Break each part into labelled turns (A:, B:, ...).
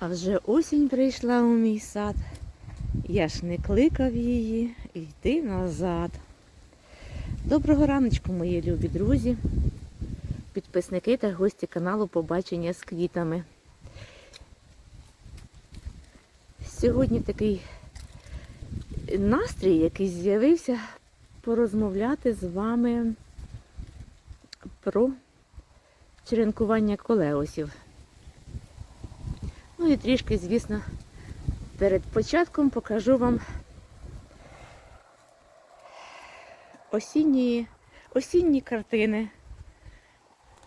A: А вже осінь прийшла у мій сад. Я ж не кликав її йти назад. Доброго раночку, мої любі друзі, підписники та гості каналу Побачення з квітами. Сьогодні такий настрій, який з'явився порозмовляти з вами про черенкування колеосів. Ну і трішки, звісно, перед початком покажу вам осінні, осінні картини,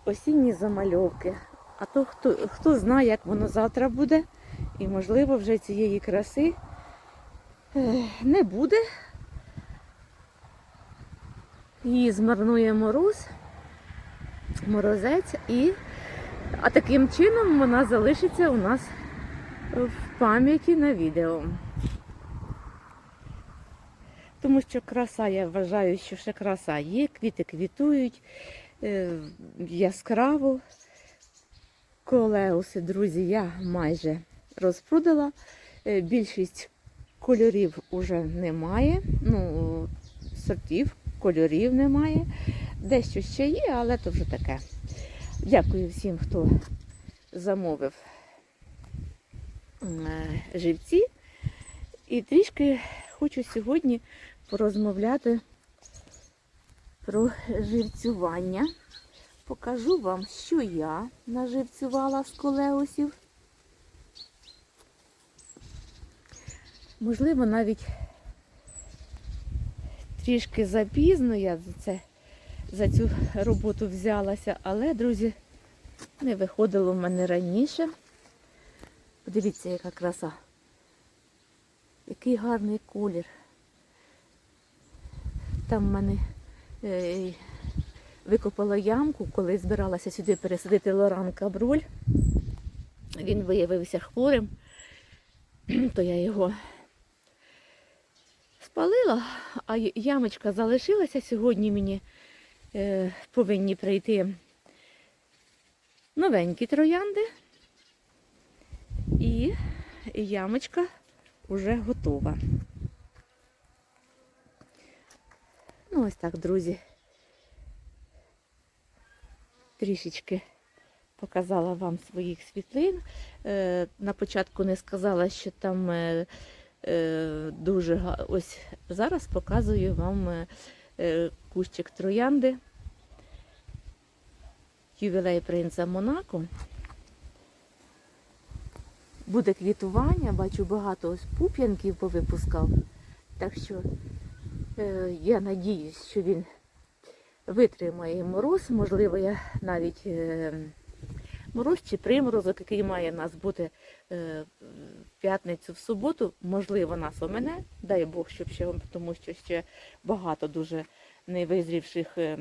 A: осінні замальовки. А то хто, хто знає, як воно завтра буде, і, можливо, вже цієї краси е, не буде. Її змарнує мороз, морозець, і, а таким чином вона залишиться у нас в пам'яті на відео. Тому що краса, я вважаю, що ще краса є, квіти квітують е, яскраво. Колеуси, друзі, я майже розпродала. Е, Більшість кольорів уже немає. Ну, сортів, кольорів немає. Дещо ще є, але то вже таке. Дякую всім, хто замовив живці. І трішки хочу сьогодні порозмовляти про живцювання. Покажу вам, що я наживцювала з колеусів. Можливо, навіть трішки запізно я за це за цю роботу взялася, але, друзі, не виходило в мене раніше. Подивіться, яка краса. Який гарний колір. Там в мене е, викопала ямку, коли збиралася сюди пересадити Лоран Каброль. Він виявився хворим, то я його спалила, а ямочка залишилася. Сьогодні мені е, повинні прийти новенькі троянди. І ямочка вже готова. Ну, ось так, друзі. Трішечки показала вам своїх світлин. Е, на початку не сказала, що там е, е, дуже ось зараз показую вам кущик троянди. Ювілей принца Монако. Буде квітування, бачу багато ось пуп'янків повипускав. Так що е, я надіюсь, що він витримає мороз. Можливо, я навіть е, мороз чи приморозок, який має нас бути е, п'ятницю в суботу, можливо, нас омене. Дай Бог, щоб ще, тому що ще багато дуже невизрівших е,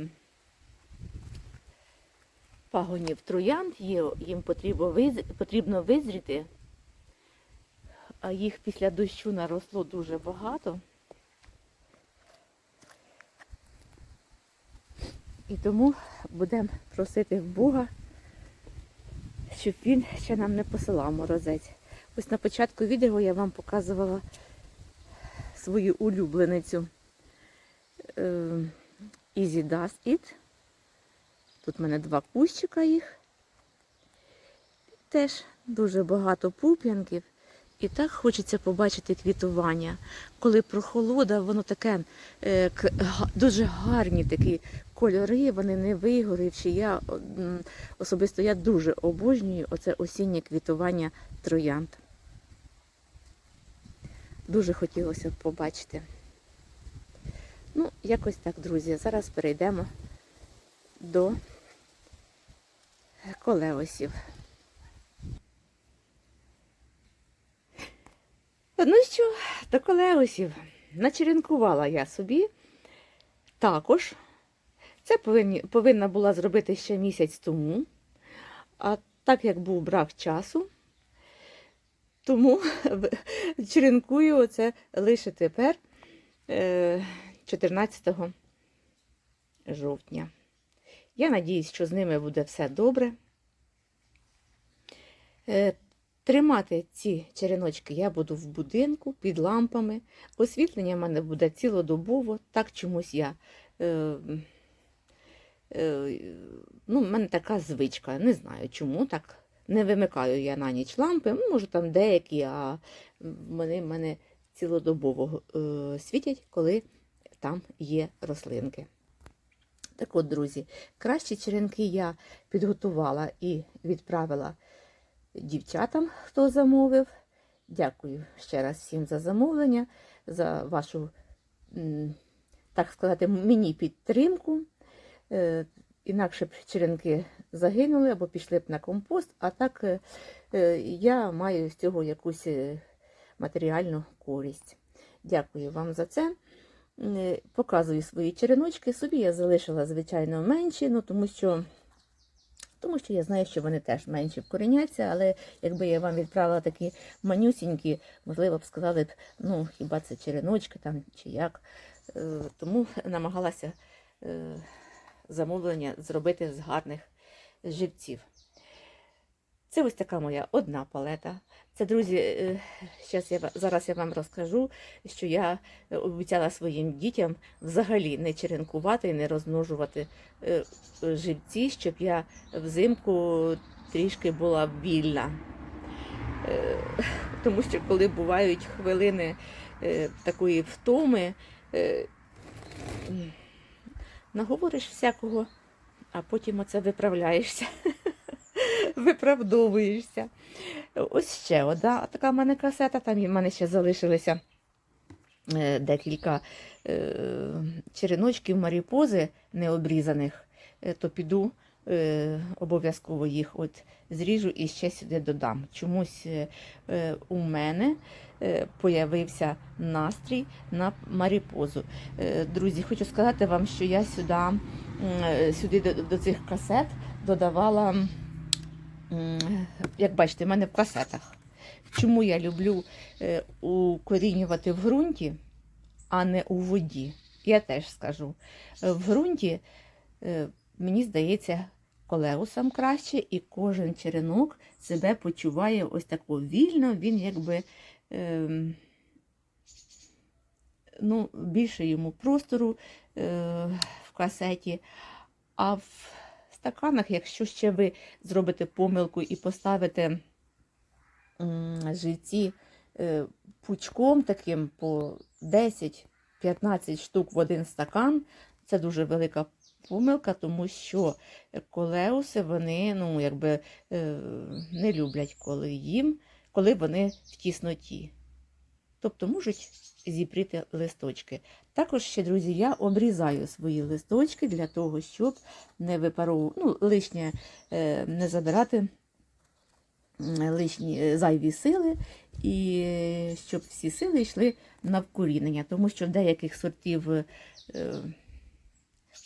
A: пагонів троянд є, їм потрібно, виз- потрібно визріти їх після дощу наросло дуже багато. І тому будемо просити в Бога, щоб він ще нам не посилав морозець. Ось на початку відео я вам показувала свою улюбленицю е, Easy Does It. Тут в мене два кущика їх. Теж дуже багато пуп'янків. І так хочеться побачити квітування. Коли прохолода, воно таке е, дуже гарні такі кольори, вони не вигорівші. Я особисто я дуже обожнюю оце осіннє квітування троянд. Дуже хотілося б побачити. Ну, якось так, друзі. Зараз перейдемо до колеосів. Ну що, до колеусів начеренкувала я собі також. Це повинні, повинна була зробити ще місяць тому. А так як був брак часу, тому черенкую оце лише тепер, е, 14 жовтня. Я надіюсь, що з ними буде все добре. Тримати ці череночки я буду в будинку під лампами. Освітлення в мене буде цілодобово. Так чомусь я. Е, е, ну, в мене така звичка. Не знаю, чому так. Не вимикаю я на ніч лампи. Ну, може, там деякі, а вони в мене цілодобово е, світять, коли там є рослинки. Так от, друзі, кращі черенки я підготувала і відправила дівчатам, хто замовив. Дякую ще раз всім за замовлення, за вашу, так сказати, мені підтримку. Е, Інакше б черенки загинули або пішли б на компост, а так е, е, я маю з цього якусь матеріальну користь. Дякую вам за це. Показую свої череночки. Собі я залишила, звичайно, менші, ну, тому що. Тому що я знаю, що вони теж менше вкореняться, але якби я вам відправила такі манюсінькі, можливо б сказали б, ну, хіба це череночки там чи як. Е, Тому намагалася е, замовлення зробити з гарних живців. Це ось така моя одна палета. Це, друзі, е, я, зараз я вам розкажу, що я е, обіцяла своїм дітям взагалі не черенкувати і не розмножувати е, живці, щоб я взимку трішки була вільна. Тому що коли бувають хвилини такої втоми, наговориш всякого, а потім оце виправляєшся, виправдовуєшся. Ось ще одна така в мене касета, там в мене ще залишилися е, декілька е, череночків маріпози необрізаних, Е, то піду обов'язково їх от зріжу і ще сюди додам. Чомусь у мене появився настрій на маріпозу. Друзі, хочу сказати вам, що я сюди, сюди до, цих касет додавала, як бачите, в мене в касетах. Чому я люблю е, укорінювати в ґрунті, а не у воді? Я теж скажу. Е, В ґрунті, е, мені здається, колеусам краще, і кожен черенок себе почуває ось тако вільно, він якби ем, ну, більше йому простору в касеті. А в стаканах, якщо ще ви зробите помилку і поставите м, живці е, пучком таким по 10-15 штук в один стакан, це дуже велика помилка, тому що колеуси вони ну, якби, е, не люблять, коли їм, коли вони в тісноті. Тобто можуть зіпріти листочки. Також ще, друзі, я обрізаю свої листочки для того, щоб не випаровувати, ну, лишнє е, не забирати лишні е, зайві сили, і е, щоб всі сили йшли на вкорінення, тому що деяких сортів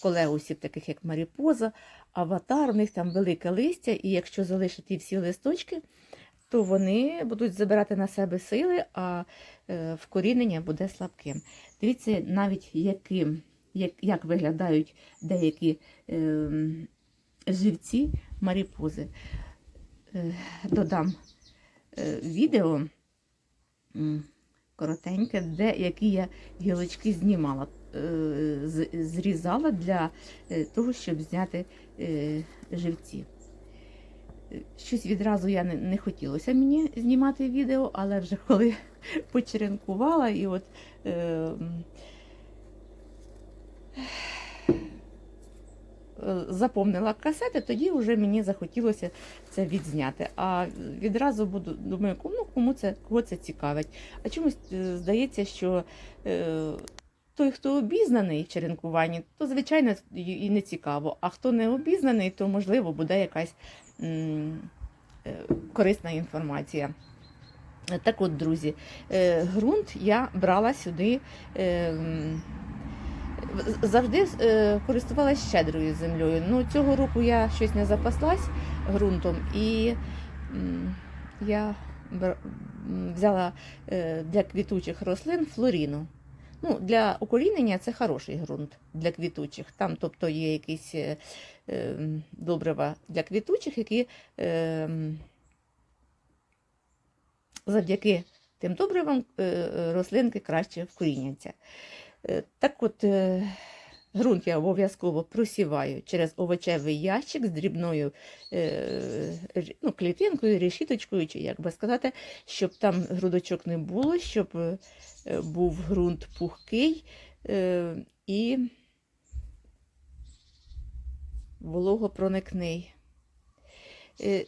A: колеусів, таких як Маріпоза, аватар, у них там велике листя, і якщо залишити всі листочки, то вони будуть забирати на себе сили, а е, вкорінення буде слабким. Дивіться, навіть яким, як, як виглядають деякі е, живці маріпози. Е, додам е, відео коротеньке, де які я гілочки знімала, е, зрізала для е, того, щоб зняти живці. Щось відразу я не, не хотілося мені знімати відео, але вже коли почеренкувала і от е, е, заповнила касети, тоді вже мені захотілося це відзняти. А відразу буду думаю, кому, ну, кому це кого це цікавить. А чомусь е, здається, що е, той, хто обізнаний в черенкуванні, то звичайно і не цікаво. А хто не обізнаний, то можливо буде якась корисна інформація. Е, Так от, друзі, е, ґрунт я брала сюди. е, Завжди е, користувалася щедрою землею. Ну, цього року я щось не запаслась ґрунтом і я взяла е, для квітучих рослин флоріну. Ну, для укорінення це хороший ґрунт для квітучих. Там, тобто, є е, е, добрива для квітучих, які е, завдяки тим добривам е, е, рослинки краще вкоріняться. Е, Так от, ґрунт я обов'язково просіваю через овочевий ящик з дрібною ну, клітинкою, решіточкою, чи як би сказати, щоб там грудочок не було, щоб був ґрунт пухкий і вологопроникний. Е,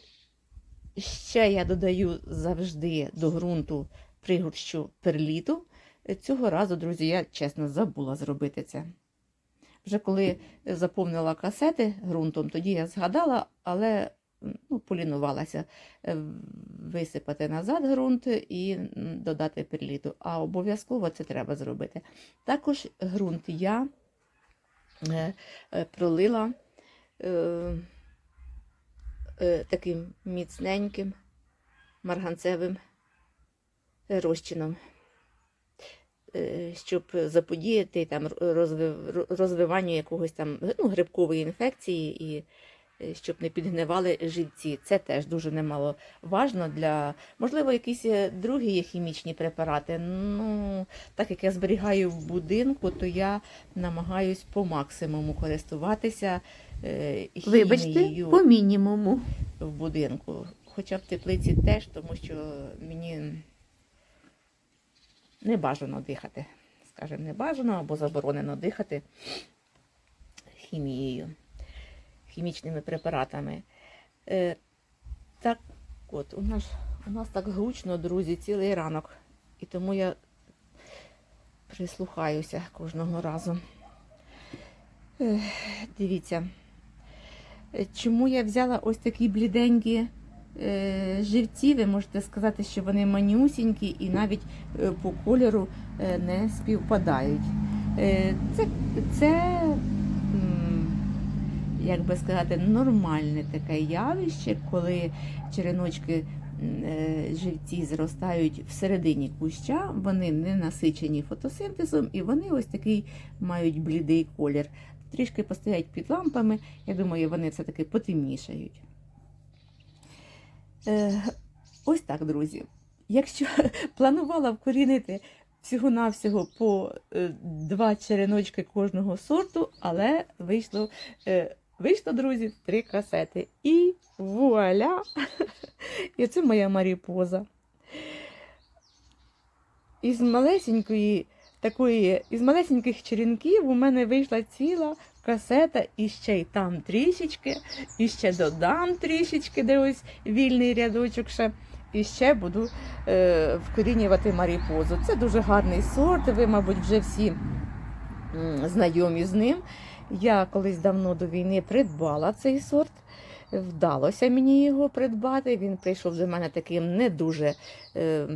A: Ще я додаю завжди до ґрунту пригорщу перліту. Е, Цього разу, друзі, я чесно забула зробити це. Вже коли заповнила касети ґрунтом, тоді я згадала, але ну, полінувалася е, висипати назад ґрунт і додати перліту. А обов'язково це треба зробити. Також ґрунт я пролила е, е, таким міцненьким марганцевим розчином, е, щоб заподіяти там розви- розвиванню якогось там ну, грибкової інфекції і щоб не підгнивали живці. Це теж дуже немало важно для, можливо, якісь другі хімічні препарати. Ну, так як я зберігаю в будинку, то я намагаюсь по максимуму користуватися
B: Вибачте, по мінімуму.
A: в будинку. Хоча в теплиці теж, тому що мені не бажано дихати. Скажімо, не бажано або заборонено дихати хімією, хімічними препаратами. Е, так от, у нас, у нас так гучно, друзі, цілий ранок. І тому я прислухаюся кожного разу. Ех, дивіться. Е, Чому я взяла ось такі бліденькі е, живці? Ви можете сказати, що вони манюсінькі і навіть е, по кольору не співпадають. Це, це як би сказати, нормальне таке явище, коли череночки живці зростають всередині куща, вони не насичені фотосинтезом і вони ось такий мають блідий колір. Трішки постоять під лампами, я думаю, вони все-таки потемнішають. Е, ось так, друзі. Якщо планувала вкорінити всього-навсього по е, два череночки кожного сорту, але вийшло, е, вийшло, друзі, три касети. І вуаля! І це моя маріпоза. Із малесенької такої, із малесеньких черенків у мене вийшла ціла касета, і ще й там трішечки, і ще додам трішечки, де ось вільний рядочок ще. І ще буду е, вкорінювати маріпозу. Це дуже гарний сорт. Ви, мабуть, вже всі знайомі з ним. Я колись давно до війни придбала цей сорт. Вдалося мені його придбати. Він прийшов до мене таким не дуже е,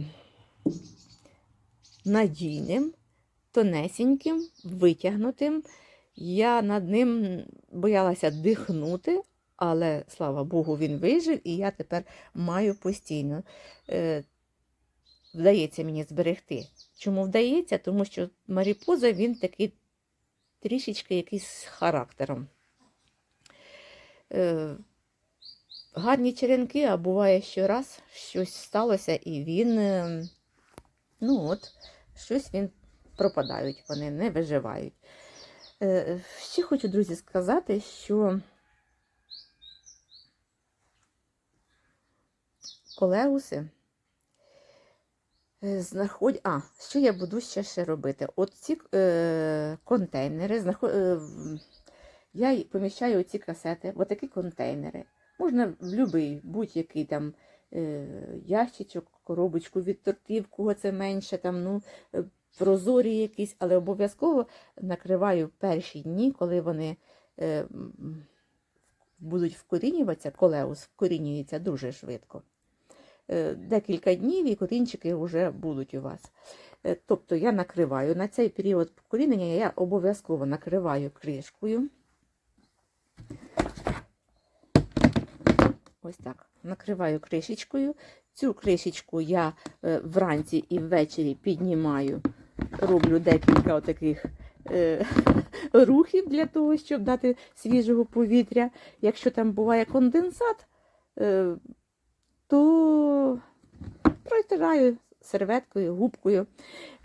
A: надійним, тонесеньким, витягнутим. Я над ним боялася дихнути, але слава Богу, він вижив, і я тепер маю постійно. Е, вдається мені зберегти. Чому вдається? Тому що Маріпоза він такий трішечки якийсь з характером. Е, гарні черенки, а буває щораз щось сталося, і він, е, ну от, щось він пропадають, вони не виживають. Е, Ще хочу, друзі, сказати, що колеуси е, знаходять. А, що я буду ще ще робити? От ці е, контейнери знаход... е, я поміщаю оці касети, в такі контейнери. Можна в будь-який, будь-який там ящичок, коробочку від тортів, кого це менше, там, ну, прозорі якісь, але обов'язково накриваю перші дні, коли вони е, будуть вкорінюватися, колеус вкорінюється дуже швидко. Е, Декілька днів і корінчики вже будуть у вас. Е, Тобто я накриваю на цей період вкорінення я обов'язково накриваю кришкою. Ось так. Накриваю кришечкою. Цю кришечку я е, вранці і ввечері піднімаю, роблю декілька отаких е, рухів для того, щоб дати свіжого повітря. Якщо там буває конденсат, е, то протираю серветкою, губкою.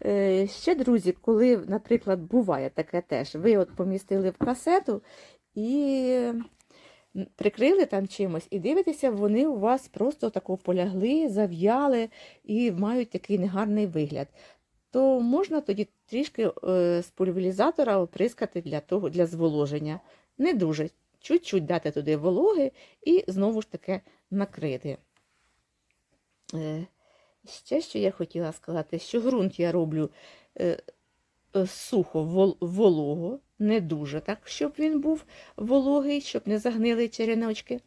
A: Е, Ще, друзі, коли, наприклад, буває таке теж, ви от помістили в касету і прикрили там чимось, і дивитеся, вони у вас просто тако полягли, зав'яли і мають такий негарний вигляд. То можна тоді трішки е, з пульверізатора оприскати для того, для зволоження. Не дуже. Чуть-чуть дати туди вологи і знову ж таки накрити. Е, Ще що я хотіла сказати, що ґрунт я роблю е, сухо вол- волого, не дуже так, щоб він був вологий, щоб не загнили череночки.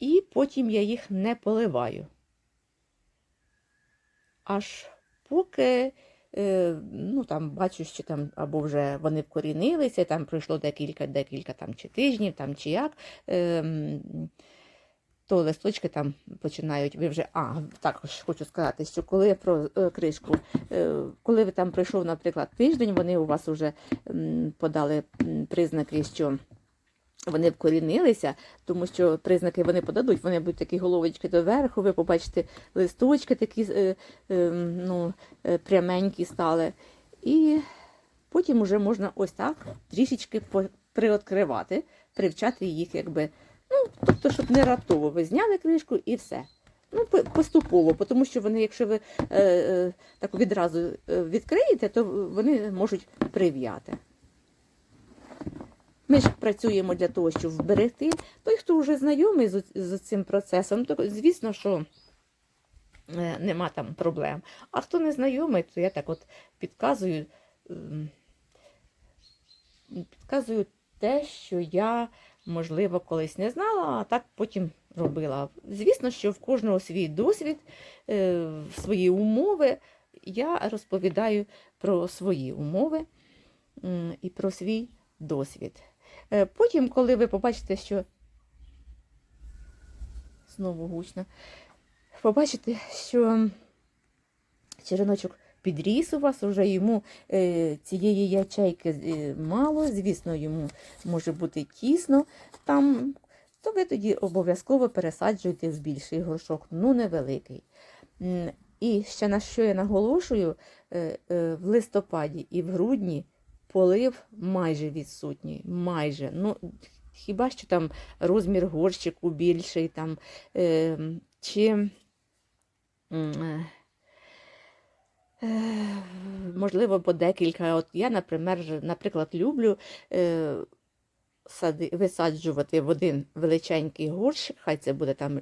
A: І потім я їх не поливаю. Аж поки е, ну, там, бачу, що там або вже вони вкорінилися, там пройшло декілька, декілька там, чи тижнів, там, чи як. Е, то листочки там починають, ви вже, а, також хочу сказати, що коли про е, кришку, е, коли ви там пройшов, наприклад, тиждень, вони у вас вже подали признаки, що вони вкорінилися, тому що признаки вони подадуть, вони будуть такі головочки доверху, ви побачите листочки такі е, е, ну, е, пряменькі стали. І потім вже можна ось так трішечки приоткривати, привчати їх, якби. Ну, тобто, щоб не раптово ви зняли кришку і все. Ну, поступово, тому що вони, якщо ви е, е, так відразу е, відкриєте, то вони можуть прив'яти. Ми ж працюємо для того, щоб вберегти. Той, хто вже знайомий з, з цим процесом, то звісно, що е, нема там проблем. А хто не знайомий, то я так от підказую, ем, підказую те, що я, можливо, колись не знала, а так потім робила. Звісно, що в кожного свій досвід, е, свої умови. Я розповідаю про свої умови і про свій досвід. Е, Потім, коли ви побачите, що знову гучно, побачите, що череночок підріс у вас, уже йому е, цієї ячейки е, мало, звісно, йому може бути тісно там, то ви тоді обов'язково пересаджуєте в більший горшок, ну невеликий. І ще на що я наголошую, в листопаді і в грудні полив майже відсутній. Майже. Ну, хіба що там розмір горщику більший, там, е, чи е, можливо, по декілька. От я, наприклад, наприклад люблю е, висаджувати в один величенький горщик, хай це буде там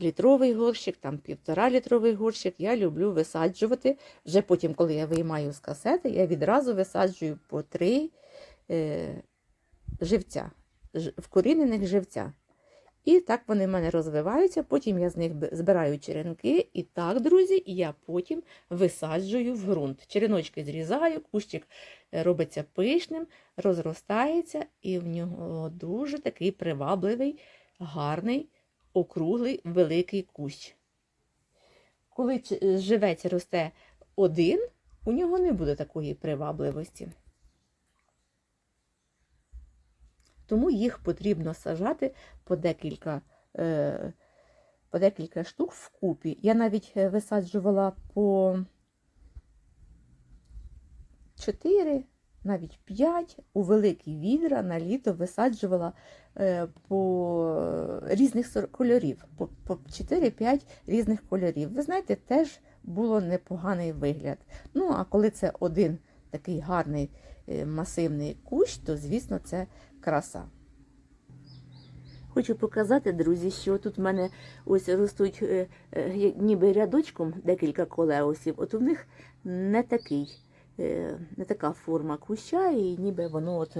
A: літровий горщик, там півтора літровий горщик. Я люблю висаджувати. Вже потім, коли я виймаю з касети, я відразу висаджую по три е, живця, вкорінених живця. І так вони в мене розвиваються, потім я з них збираю черенки, і так, друзі, я потім висаджую в ґрунт. Череночки зрізаю, кущик е, робиться пишним, розростається, і в нього дуже такий привабливий, гарний, округлий, великий кущ. Коли е, живець росте один, у нього не буде такої привабливості. Тому їх потрібно сажати по декілька, е, по декілька штук вкупі. Я навіть е, висаджувала по 4, навіть 5 у великі відра на літо висаджувала е, по різних кольорів, по, по 4-5 різних кольорів. Ви знаєте, теж було непоганий вигляд. Ну, а коли це один такий гарний масивний кущ, то, звісно, це краса. Хочу показати, друзі, що тут в мене ось ростуть е, е, ніби рядочком декілька колеусів. От у них не такий, е, не така форма куща, і ніби воно от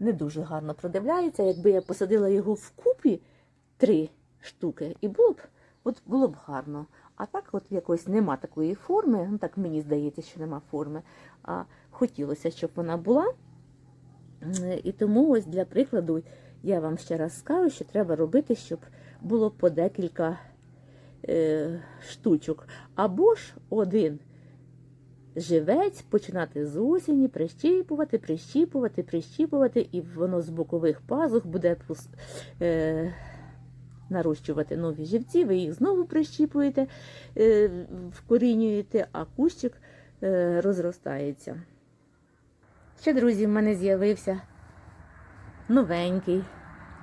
A: не дуже гарно продивляється. Якби я посадила його вкупі три штуки, і було б, от було б гарно. А так, от якось нема такої форми. Ну так мені здається, що нема форми. А хотілося, щоб вона була. Е, І тому ось для прикладу я вам ще раз скажу, що треба робити, щоб було по декілька е, штучок. Або ж один живець починати з осені, прищіпувати, прищіпувати, прищіпувати, і воно з бокових пазух буде е, нарощувати нові живці, ви їх знову прищіпуєте, е, вкорінюєте, а кущик е, розростається. Ще, друзі, в мене з'явився новенький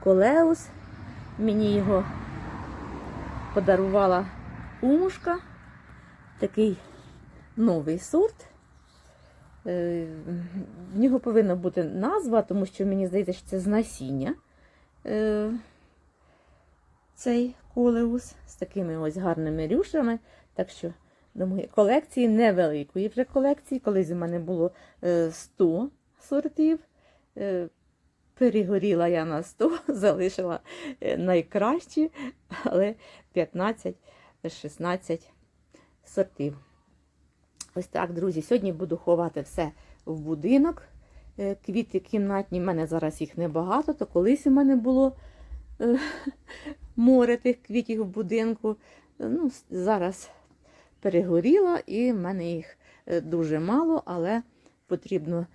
A: колеус. Мені його подарувала умушка. Такий новий сорт. Е, В нього повинна бути назва, тому що мені здається, що це з насіння. Е, Цей колеус з такими ось гарними рюшами. Так що до моєї колекції невеликої вже колекції. Колись у мене було е, 100 сортів. Е, Перегоріла я на 100, залишила е, найкращі, але 15-16 сортів. Ось так, друзі. Сьогодні буду ховати все в будинок. Е, Квіти кімнатні, в мене зараз їх небагато, то колись у мене було е, море тих квітів в будинку. Е, Ну, зараз перегоріла і в мене їх е, дуже мало, але потрібно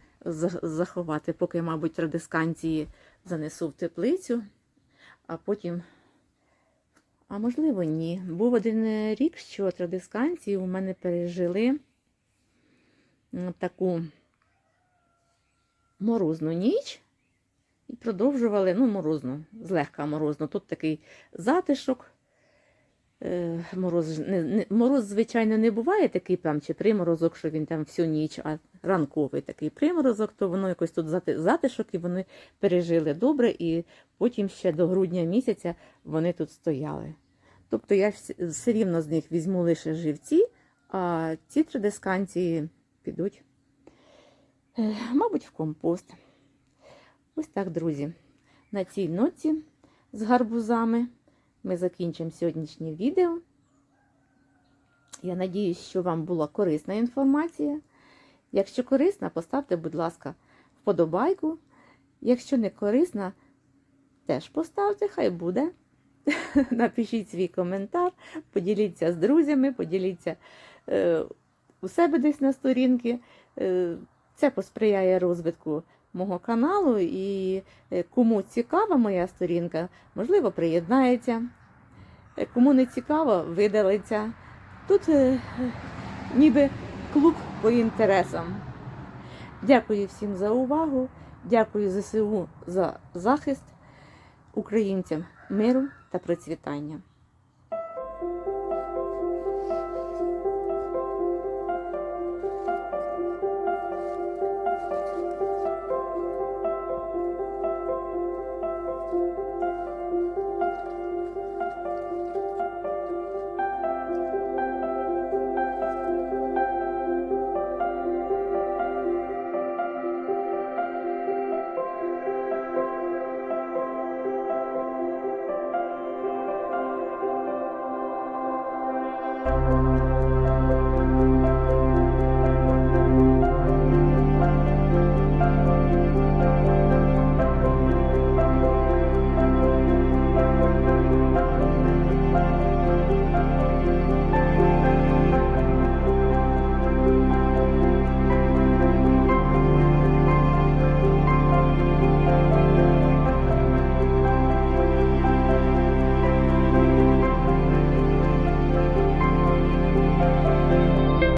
A: заховати, поки, мабуть, традисканції занесу в теплицю, а потім. А можливо, ні. Був один е, рік, що традисканції у мене пережили таку морозну ніч і продовжували, ну, морозну, злегка морозну. Тут такий затишок. Е, Мороз, не, не, мороз, звичайно, не буває такий прям чи приморозок, що він там всю ніч, а ранковий такий приморозок, то воно якось тут затишок, і вони пережили добре, і потім ще до грудня місяця вони тут стояли. Тобто я все рівно з них візьму лише живці, а ці традисканції підуть, е, мабуть, в компост. Ось так, друзі. На цій ноці з гарбузами ми закінчимо сьогоднішнє відео. Я надіюсь, що вам була корисна інформація. Якщо корисна, поставте, будь ласка, вподобайку. Якщо не корисна, теж поставте, хай буде. Напишіть свій коментар, поділіться з друзями, поділіться е, у себе десь на сторінки. Е, це посприяє розвитку мого каналу. І е, кому цікава моя сторінка, можливо, приєднається. Е, Кому не цікаво, видалиться. Тут е, ніби клуб по інтересам. Дякую всім за увагу. Дякую ЗСУ за захист українцям миру та процвітання.